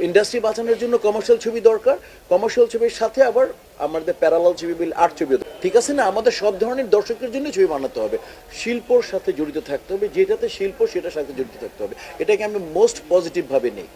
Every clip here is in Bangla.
ইন্ডাস্ট্রি বাঁচানোর জন্য কমার্শিয়াল ছবি দরকার। কমার্শিয়াল ছবির সাথে আবার আমাদের প্যারালাল ছবি বিল আর্ট ছবি ঠিক আছে না? আমাদের সব ধরনের দর্শকের জন্য ছবি বানাতে হবে। শিল্পর সাথে জড়িত থাকতে হবে। যেটাতে শিল্প, সেটার সাথে জড়িত থাকতে হবে। এটাকে আমি মোস্ট পজিটিভ ভাবে নেই।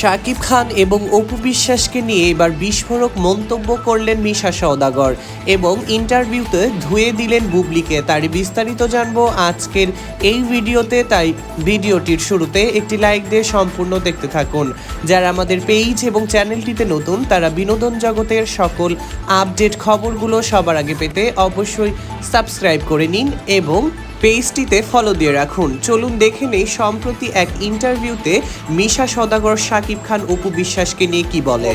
শাকিব খান এবং অপু বিশ্বাসকে নিয়ে এবার বিস্ফোরক মন্তব্য করলেন মিশা সওদাগর এবং ইন্টারভিউতে ধুয়ে দিলেন বুবলিকে। তারই বিস্তারিত জানব আজকের এই ভিডিওতে। তাই ভিডিওটির শুরুতে একটি লাইক দিয়ে সম্পূর্ণ দেখতে থাকুন। যারা আমাদের পেজ এবং চ্যানেলটিতে নতুন, তারা বিনোদন জগতের সকল আপডেট খবরগুলো সবার আগে পেতে অবশ্যই সাবস্ক্রাইব করে নিন এবং পেজটিতে ফলো দিয়ে রাখুন। চলুন দেখে নেই, সম্প্রতি এক ইন্টারভিউতে মিশা সদাগর শাকিব খান, অপু বিশ্বাসকে নিয়ে কি বলে?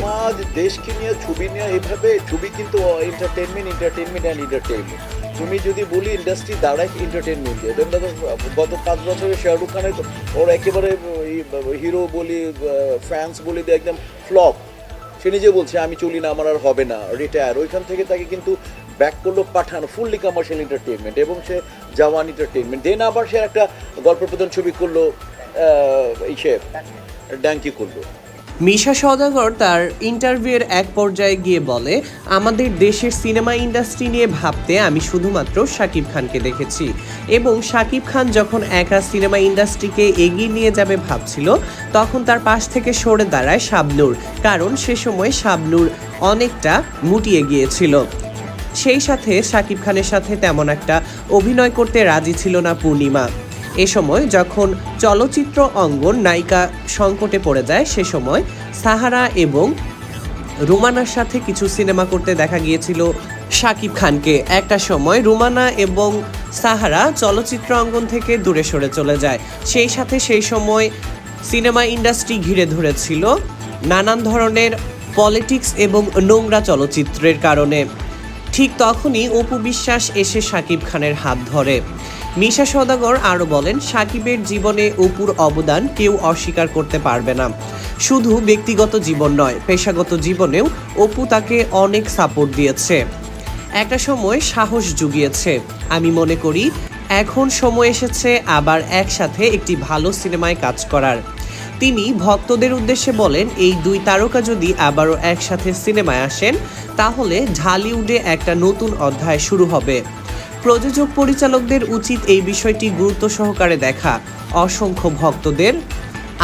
দেশকে নিয়ে ছবি নিয়ে এভাবে ছবি কিন্তু এন্টারটেনমেন্ট এন্টারটেনমেন্ট অ্যান্ড এন্টারটেনমেন্ট তুমি যদি বলি ইন্ডাস্ট্রি দাঁড়ায় এন্টারটেনমেন্ট দেখো, গত পাঁচ বছরে শাহরুখ খানের ওর একেবারে হিরো বলি ফ্যান্স বলি একদম ফ্লপ সে নিজে বলছে, আমি চলি না, আমার আর হবে না রিটায়ার ওইখান থেকে তাকে কিন্তু ব্যাক করল পাঠানো ফুললি কমার্শিয়াল এন্টারটেনমেন্ট এবং সে জওয়ান এন্টারটেনমেন্ট দেন আবার সে একটা গল্প প্রধান ছবি করল ইসে ড্যাঙ্কি করল। মিশা সওদাগর তার ইন্টারভিউয়ের এক পর্যায়ে গিয়ে বলে, আমাদের দেশের সিনেমা ইন্ডাস্ট্রি নিয়ে ভাবতে আমি শুধুমাত্র শাকিব খানকে দেখেছি। এবং শাকিব খান যখন একা সিনেমা ইন্ডাস্ট্রিকে এগিয়ে নিয়ে যাবে ভাবছিল, তখন তার পাশ থেকে সরে দাঁড়ায় শাবনূর, কারণ সে সময় শাবনূর অনেকটা মুটিয়ে গিয়েছিল। সেই সাথে শাকিব খানের সাথে তেমন একটা অভিনয় করতে রাজি ছিল না পূর্ণিমা। এ সময় যখন চলচ্চিত্র অঙ্গন নায়িকা সংকটে পড়ে যায়, সে সময় সাহারা এবং রুমানার সাথে কিছু সিনেমা করতে দেখা গিয়েছিল শাকিব খানকে। একটা সময় রুমানা এবং সাহারা চলচ্চিত্র অঙ্গন থেকে দূরে সরে চলে যায়। সেই সাথে সেই সময় সিনেমা ইন্ডাস্ট্রি ঘিরে ধরেছিল নানান ধরনের পলিটিক্স এবং নোংরা চলচ্চিত্রের কারণে। ঠিক তখনই অপু বিশ্বাস এসে সাকিব খানের হাত ধরে। মিশা সদাগর আরও বলেন, সাকিবের জীবনে অপুর অবদান কেউ অস্বীকার করতে পারবে না। শুধু ব্যক্তিগত জীবন নয়, পেশাগত জীবনেও অপু তাকে অনেক সাপোর্ট দিয়েছে। একটা সময় সাহস জুগিয়েছে। আমি মনে করি, এখন সময় এসেছে আবার একসাথে একটি ভালো সিনেমায় কাজ করার। তিনি ভক্তদের উদ্দেশ্যে বলেন, এই দুই তারকা যদি আবারও একসাথে সিনেমায় আসেন, তাহলে ঢালিউডে একটা নতুন অধ্যায় শুরু হবে। প্রযোজক পরিচালকদের উচিত এই বিষয়টি গুরুত্ব সহকারে দেখা। অসংখ্য ভক্তদের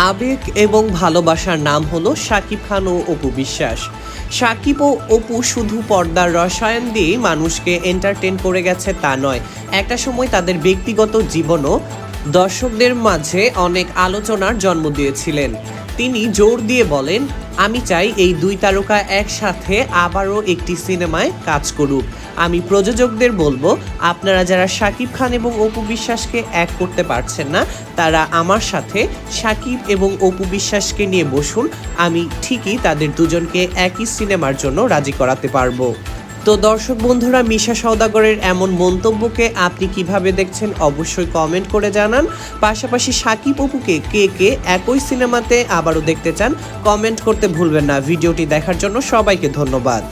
আবেগ এবং ভালোবাসার নাম হলো সাকিব খান ও অপু বিশ্বাস। সাকিব ও অপু শুধু পর্দার রসায়ন দিয়ে মানুষকে এন্টারটেন করে গেছে তা নয়, একটা সময় তাদের ব্যক্তিগত জীবনও দর্শকদের মাঝে অনেক আলোচনার জন্ম দিয়েছিলেন। তিনি জোর দিয়ে বলেন, আমি চাই এই দুই তারকা একসাথে আবারও একটি সিনেমায় কাজ করুক। আমি প্রযোজকদের বলব, আপনারা যারা শাকিব খান এবং অপু বিশ্বাসকে এক করতে পারছেন না, তারা আমার সাথে শাকিব এবং অপু বিশ্বাসকে নিয়ে বসুন। আমি ঠিকই তাদের দুজনকে একই সিনেমার জন্য রাজি করাতে পারব। তো দর্শক বন্ধুরা, মিশা সওদাগরের এমন মন্তব্যকে আপনি কীভাবে দেখছেন অবশ্যই কমেন্ট করে জানান। পাশাপাশি সাকিব অপুকে কে কে একই সিনেমাতে আবারও দেখতে চান কমেন্ট করতে ভুলবেন না। ভিডিওটি দেখার জন্য সবাইকে ধন্যবাদ।